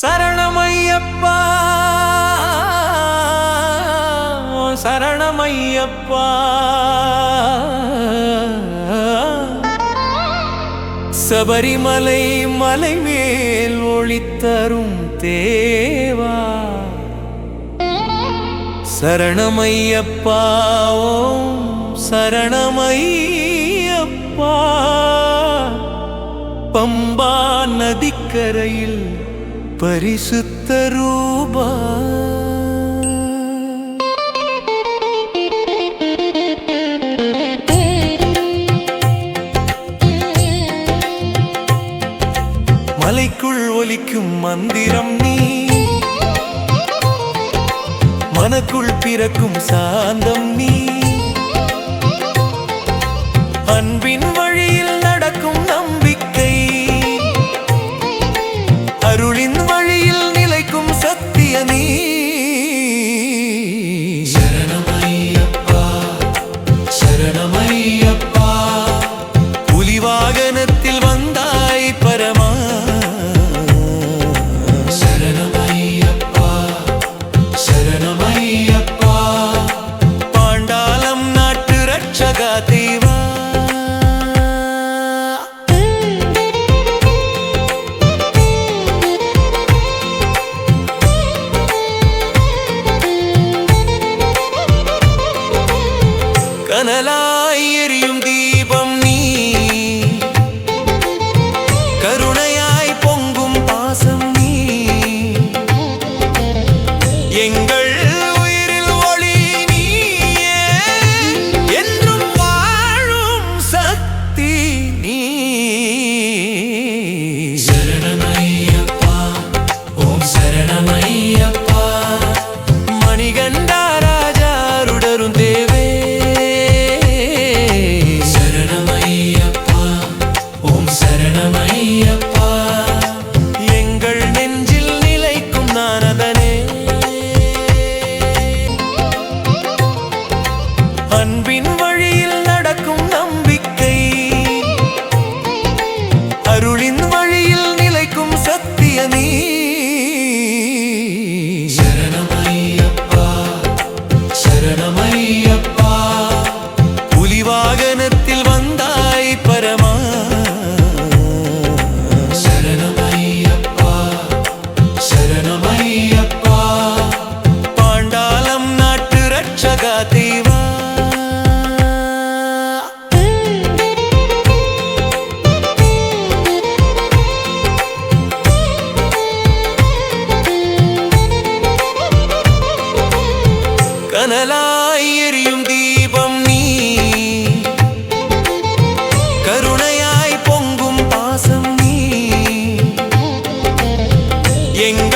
சரணமையப்பா சரணமையப்பா. சபரிமலை மலை மேல் ஒளித்தரும் தேவா. சரணமையப்பா ஓம் சரணமையப்பா. பம்பா நதிக்கரையில் பரிசுத்த ரூபா மலைக்குள் ஒலிக்கும் மந்திரம் நீ. மனக்குள் பிறக்கும் சாந்தம் நீ. அன்பு పరమా. పాండాలం నాట్టు రక్షగా దేవా. కనలా கனலாய் எரியும் தீபம் நீ. கருணையாய் பொங்கும் பாசம் நீ. எங்க